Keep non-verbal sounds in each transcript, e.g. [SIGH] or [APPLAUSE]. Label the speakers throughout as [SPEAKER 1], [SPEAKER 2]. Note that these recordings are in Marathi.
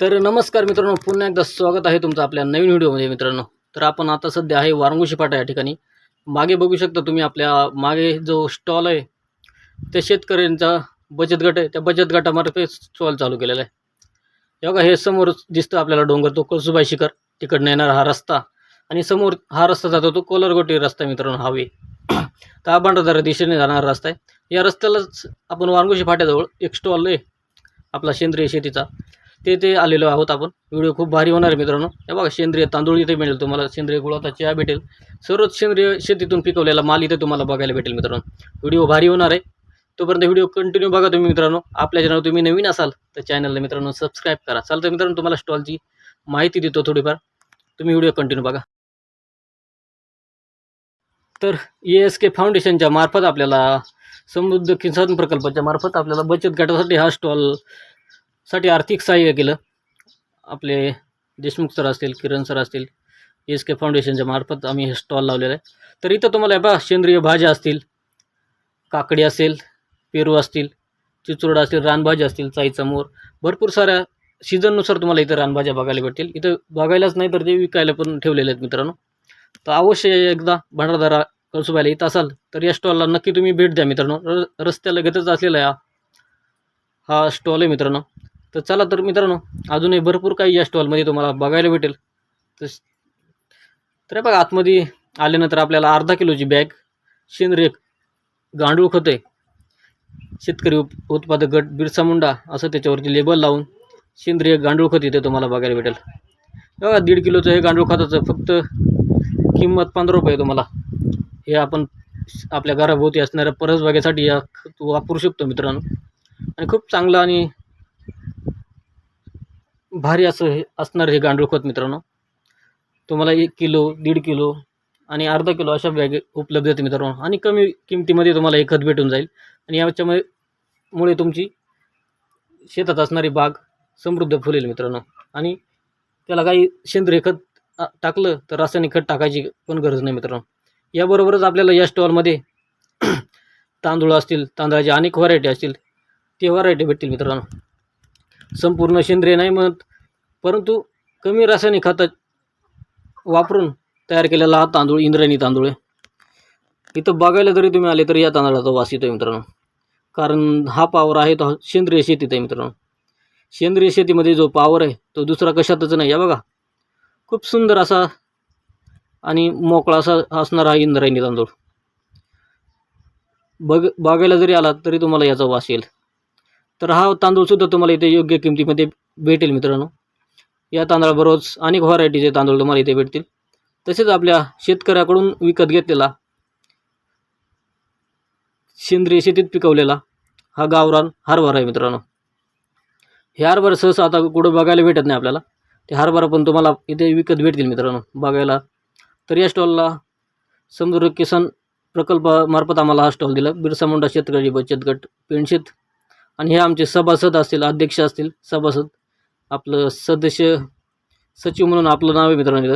[SPEAKER 1] तर नमस्कार मित्रांनो पुन्हा एकदा स्वागत आहे तुमचं आपल्या नवीन व्हिडिओमध्ये मित्रांनो. तर आपण आता सध्या आहे वारंगुशी फाटा या ठिकाणी. मागे बघू शकता तुम्ही आपल्या मागे जो स्टॉल आहे त्या शेतकऱ्यांचा बचत गट आहे. त्या बचत गटामार्फत स्टॉल चालू केलेला आहे. हे बघा हे समोर दिसतं आपल्याला डोंगर तो कळसुबाई शिखर. तिकडनं येणारा हा रस्ता आणि समोर हा रस्ता जातो तो कोलरगोटी रस्ता आहे मित्रांनो हवे [CLEARS THROAT] तर हा दिशेने जाणारा रस्ता आहे. या रस्त्यालाच आपण वारंगुशी फाट्याजवळ एक स्टॉल आहे आपला सेंद्रिय शेतीचा. ते ते आलेलो आहोत आपण. व्हिडिओ खूप भारी होणार आहे मित्रांनो. हे बघा सेंद्रिय तांदूळ इथे मिळेल तुम्हाला. सेंद्रिय गुळाचा चहा भेटेल. सर्वच सेंद्रिय शेतीतून पिकवलेला माल इथे तुम्हाला बघायला भेटेल मित्रांनो. व्हिडिओ भारी होणार आहे. तोपर्यंत व्हिडिओ कंटिन्यू बघा तुम्ही मित्रांनो. आपल्या चॅनल तुम्ही नवीन असाल तर चॅनलला मित्रांनो सबस्क्राईब करा. चालतं मित्रांनो तुम्हाला स्टॉलची माहिती देतो थोडीफार. तुम्ही व्हिडिओ कंटिन्यू बघा. तर ए एस के फाउंडेशनच्या मार्फत आपल्याला समृद्ध किसान प्रकल्पाच्या मार्फत आपल्याला बचत गटासाठी हा स्टॉल साठी आर्थिक सहाय्य केलं. आपले देशमुख सर असतील किरण सर असतील एस के फाउंडेशनच्या मार्फत आम्ही हे स्टॉल लावलेलं आहे. तर इथं तुम्हाला हे सेंद्रिय भाज्या असतील काकडी असेल पेरू असतील चिचुरडा असतील रानभाज्या असतील चाईचा मोर भरपूर साऱ्या सीझननुसार तुम्हाला इथं रानभाज्या बघायला भेटतील. इथं बघायलाच नाही तर ते विकायला पण ठेवलेले आहेत मित्रांनो. तर अवश्य एकदा भंडारदारा कळसुबायला येत असाल तर या स्टॉलला नक्की तुम्ही भेट द्या मित्रांनो. र रस्त्या लगतच असलेला आहे हा हा स्टॉल आहे मित्रांनो. तर चला तर मित्रांनो अजूनही भरपूर काही या स्टॉलमध्ये तुम्हाला बघायला भेटेल. तर तर हे बघा आतमध्ये आल्यानंतर आपल्याला अर्धा किलोची बॅग सेंद्रिय गांडूळ खते आहे. शेतकरी उप उत्पादक गट बिरसा मुंडा असं त्याच्यावरती लेबल लावून सेंद्रिय गांडूळ खत इथे तुम्हाला बघायला भेटेल. बघा दीड किलोचं हे गांडूळ खताचं फक्त किंमत पंधरा रुपये तुम्हाला. हे आपण आपल्या घराभोवती असणाऱ्या परसबागेसाठी या खत वापरू शकतो मित्रांनो. आणि खूप चांगलं आणि भारी असं हे असणार हे गांडूळ खत मित्रांनो. तुम्हाला एक किलो दीड किलो आणि अर्धा किलो अशा बॅग उपलब्ध आहेत मित्रांनो. आणि कमी किमतीमध्ये तुम्हाला हे खत भेटून जाईल. आणि याच्यामुळे मुळे तुमची शेतात असणारी बाग समृद्ध फुलेल मित्रांनो. आणि त्याला काही सेंद्रिय खत टाकलं तर रासायनिक खत टाकायची पण गरज नाही मित्रांनो. याबरोबरच आपल्याला या स्टॉलमध्ये [CLEARS THROAT] तांदूळ असतील तांदळाच्या अनेक व्हरायटी असतील ते व्हरायटी भेटतील मित्रांनो. संपूर्ण सेंद्रिय नाही म्हणत. परंतु कमी रासायनिक खतात वापरून तयार केलेला हा तांदूळ इंद्रायणी तांदूळ आहे. इथं बघायला जरी तुम्ही आले तरी या तांदळाचा वास येतो मित्रांनो. कारण हा पावर आहे तो सेंद्रिय शेतीत आहे मित्रांनो. सेंद्रिय शेतीमध्ये जो पावर आहे तो दुसरा कशातच नाही. या बघा. खूप सुंदर असा आणि मोकळा असा असणारा हा इंद्रायणी तांदूळ. बघ बघायला जरी आला तरी तुम्हाला याचा वास येईल. तर हा तांदूळसुद्धा तुम्हाला इथे योग्य किमतीमध्ये भेटेल मित्रांनो. या तांदळाबरोबरच अनेक व्हरायटीचे तांदूळ तुम्हाला इथे भेटतील. तसेच आपल्या शेतकऱ्याकडून विकत घेतलेला सेंद्रिय शेतीत पिकवलेला हा गावरान हरभरा आहे मित्रांनो. हे हरभरा सहसा आता कुठं बघायला भेटत नाही आपल्याला. ते हरभरा पण तुम्हाला इथे विकत भेटतील मित्रांनो बघायला. तर या स्टॉलला समुद्र किसान प्रकल्पामार्फत आम्हाला हा स्टॉल दिला. बिरसा मुंडा शेतकरी बचत गट पेणशेत आणि हे आमचे सभासद असतील अध्यक्ष असतील सभासद आपलं सदस्य सचिव म्हणून आपलं नाव आहे मित्रांनो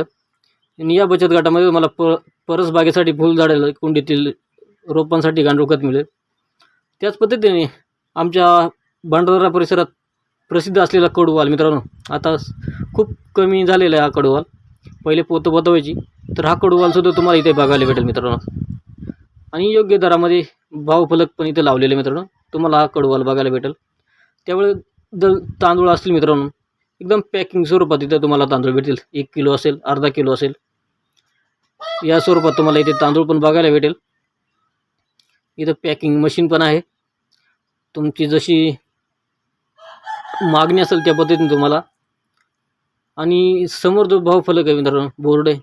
[SPEAKER 1] आणि या बचत गटामध्ये मला प परसबागेसाठी फुलझाडाला कुंडीतील रोपांसाठी गांडूळ खत मिळेल. त्याच पद्धतीने आमच्या भंडारा परिसरात प्रसिद्ध असलेला कडूवाल मित्रांनो आता खूप कमी झालेला आहे हा कडूवाल. पहिले पोतं पोतवायची तर हा कडूवालसुद्धा तुम्हाला इथे बघायला भेटेल मित्रांनो. आणि योग्य दरामध्ये भावफलक पण इथे लावलेले मित्रांनो. तुम्हाला हा कडवाल बघायला भेटेल. त्यामुळे जर तांदूळ असतील मित्रांनो एकदम पॅकिंग स्वरूपात इथं तुम्हाला तांदूळ भेटतील एक किलो असेल अर्धा किलो असेल. या स्वरूपात तुम्हाला इथे तांदूळ पण बघायला भेटेल. इथं पॅकिंग मशीन पण आहे. तुमची जशी मागणी असेल त्या पद्धतीने तुम्हाला. आणि समोर जो भावफलक आहे मित्रांनो बोर्ड आहे.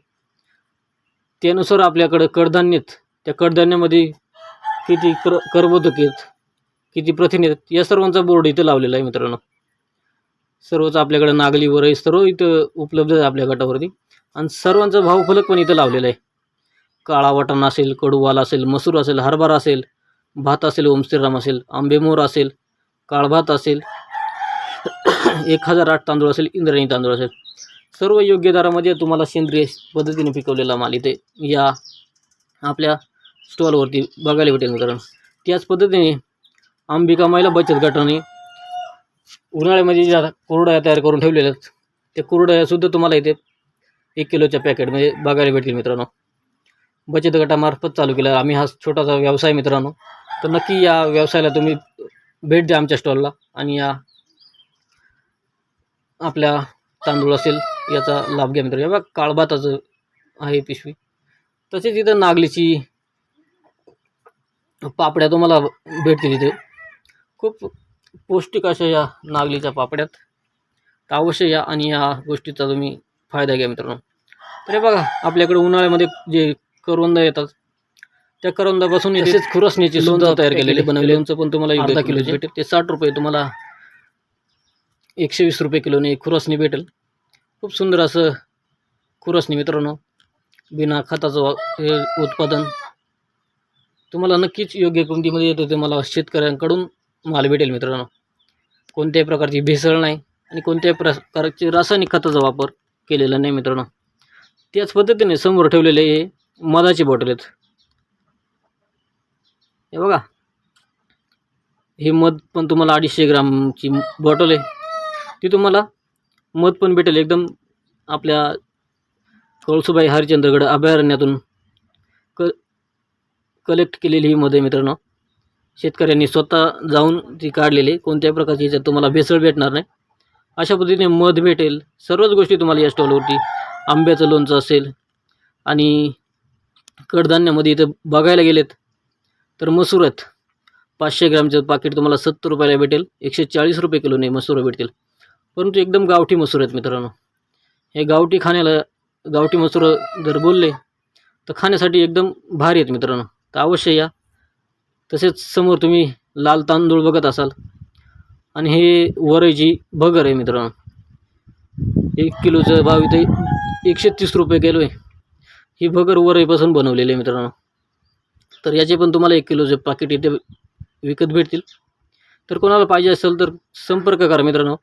[SPEAKER 1] त्यानुसार आपल्याकडं कडधान्यत त्या कडधान्यामध्ये किती कर कर्बोदक आहेत. किती प्रथिने आहेत. या सर्वांचा बोर्ड इथं लावलेला आहे मित्रांनो. सर्वच आपल्याकडं नागलीवर आहे सर्व इथं उपलब्ध आहे आपल्या गटावरती. आणि सर्वांचा भावफलक पण इथं लावलेला आहे. काळा वाटाणा असेल कडूवाल असेल मसूर असेल हरभरा असेल भात असेल ओमश्रीराम असेल आंबेमोर असेल काळभात असेल [COUGHS] एक हजार आठ तांदूळ असेल इंद्रायणी तांदूळ असेल. सर्व योग्य दरामध्ये तुम्हाला सेंद्रिय पद्धतीने पिकवलेला माल इथे या आपल्या स्टॉलवरती बघायला भेटेल मित्रांनो. त्याच पद्धतीने अंबिका महिला बचत गटाने उन्हाळ्यामध्ये ज्या कुरडया तयार करून ठेवलेल्या आहेत त्या कुरडयासुद्धा तुम्हाला इथे एक किलोच्या पॅकेटमध्ये बघायला भेटतील मित्रांनो. बचत गटामार्फत चालू केला. आम्ही हा छोटासा व्यवसाय मित्रांनो. तर नक्की या व्यवसायाला तुम्ही भेट द्या आमच्या स्टॉलला आणि या आपल्या तांदूळ असेल याचा लाभ घ्या मित्रांनो. बघा काळभाताचं आहे पिशवी. तसेच इथं नागलीची पापड्या तुम्हाला भेटतील इथे. खूप पौष्टिक अशा या नागलीच्या पापड्यात. तर अवश्य या आणि या गोष्टीचा तुम्ही फायदा घ्या मित्रांनो. तर हे बघा आपल्याकडे उन्हाळ्यामध्ये जे करवंद येतात त्या करवंदापासून तसेच खुरसण्याची सुद्धा तयार केलेली बनवली. लोणचं पण तुम्हाला अर्धा किलो भेटेल. ते साठ रुपये तुम्हाला एकशे वीस रुपये किलोने खुरसणी भेटेल. खूप सुंदर असं खुरसणी मित्रांनो. बिना खताचं हे उत्पादन. तुम्हाला नक्कीच योग्य किमतीमध्ये येतं ते मला शेतकऱ्यांकडून माल भेटेल मित्रांनो. कोणत्याही प्रकारची भेसळ नाही आणि कोणत्याही प्रकारचे रासायनिक खताचा वापर केलेला नाही मित्रांनो. त्याच पद्धतीने समोर ठेवलेले हे मधाची बॉटल आहेत. हे बघा. हे मध पण तुम्हाला अडीचशे ग्रामची बॉटल आहे. ती तुम्हाला मध पण भेटेल एकदम आपल्या कळसुबाई हरिश्चंद्रगड अभयारण्यातून क कलेक्ट केलेली ही मध आहे मित्रांनो. शेतकऱ्यांनी स्वतः जाऊन ती काढलेली. कोणत्याही प्रकारची याच्यात तुम्हाला भेसळ भेटणार नाही. अशा पद्धतीने मध भेटेल. सर्वच गोष्टी तुम्हाला या स्टॉलवरती आंब्याचं लोणचं असेल आणि कडधान्यामध्ये इथं बघायला गेलेत तर मसूर आहेत. पाचशे ग्रामचं पाकिट तुम्हाला सत्तर रुपयाला भेटेल. एकशे चाळीस रुपये किलोने मसूर भेटतील. परंतु एकदम गावठी मसूर आहेत मित्रांनो. हे गावठी खाण्याला गावठी मसूर जर बोलले तर खाण्यासाठी एकदम भारी आहेत मित्रांनो. तर अवश्य या. तसेच समोर तुम्ही लाल तांदूळ बघत असाल. आणि हे वरईची भगर आहे मित्रांनो एक किलोचं भाव इथे एकशे तीस रुपये किलो आहे. ही भगर वरईपासून बनवलेली आहे मित्रांनो. तर याचे पण तुम्हाला एक किलोचे पाकिट इथे विकत भेटतील. तर कोणाला पाहिजे असेल तर संपर्क करा मित्रांनो.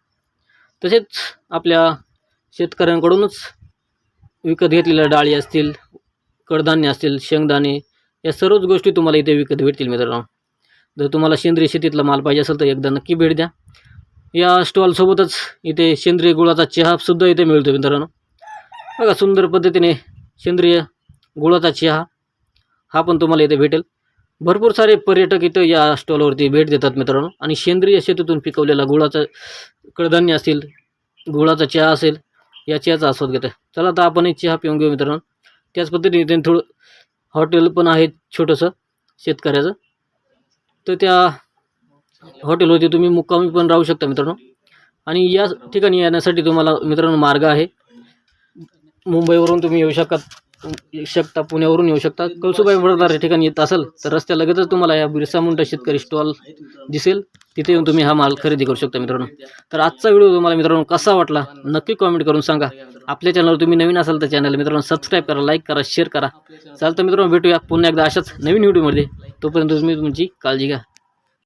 [SPEAKER 1] तसेच आपल्या शेतकऱ्यांकडूनच विकत घेतलेल्या डाळी असतील कडधान्य असतील शेंगदाणे या सर्वच गोष्टी तुम्हाला इथे विकत भेटतील मित्रांनो. जर तुम्हाला सेंद्रिय शेतीतला माल पाहिजे असेल तर एकदा नक्की भेट द्या. या स्टॉलसोबतच इथे सेंद्रिय गुळाचा चहासुद्धा इथे मिळतो मित्रांनो. बघा सुंदर पद्धतीने सेंद्रिय गुळाचा चहा हा पण तुम्हाला इथे भेटेल. भरपूर सारे पर्यटक इथं या स्टॉलवरती भेट देतात मित्रांनो. आणि सेंद्रिय शेतीतून पिकवलेला गुळाचा कडधान्य असेल गुळाचा चहा असेल या चहाचा आस्वाद घेतो. चला आता आपण एक चहा पिऊन घेऊ मित्रांनो. त्याच पद्धतीने इथे थोडं हॉटेल पण आहे छोटंसं शेतकऱ्याचं. तर त्या हॉटेलवरती तुम्ही मुक्कामी पण राहू शकता मित्रांनो. आणि या ठिकाणी येण्यासाठी तुम्हाला मित्रांनो मार्ग आहे. मुंबईवरून तुम्ही येऊ शकता येऊ शकता पुण्यावरून येऊ शकता. कळसुबाई वडोदरा या ठिकाणी येत असाल तर रस्त्या लगेचच तुम्हाला या बिरसा मुंडा शेतकरी स्टॉल दिसेल. तिथे येऊन तुम्ही हा माल खरेदी करू शकता मित्रांनो. तर आजचा व्हिडिओ तुम्हाला मित्रांनो कसा वाटला नक्की कॉमेंट करून सांगा. आपल्या चॅनलवर तुम्ही नवीन असाल तर चॅनल मित्रांनो सबस्क्राईब करा लाईक करा शेअर करा. चालतं मित्रांनो भेटूया पुन्हा एकदा अशाच नवीन व्हिडिओमध्ये तोपर्यंत तुम्ही तुमची काळजी घ्या.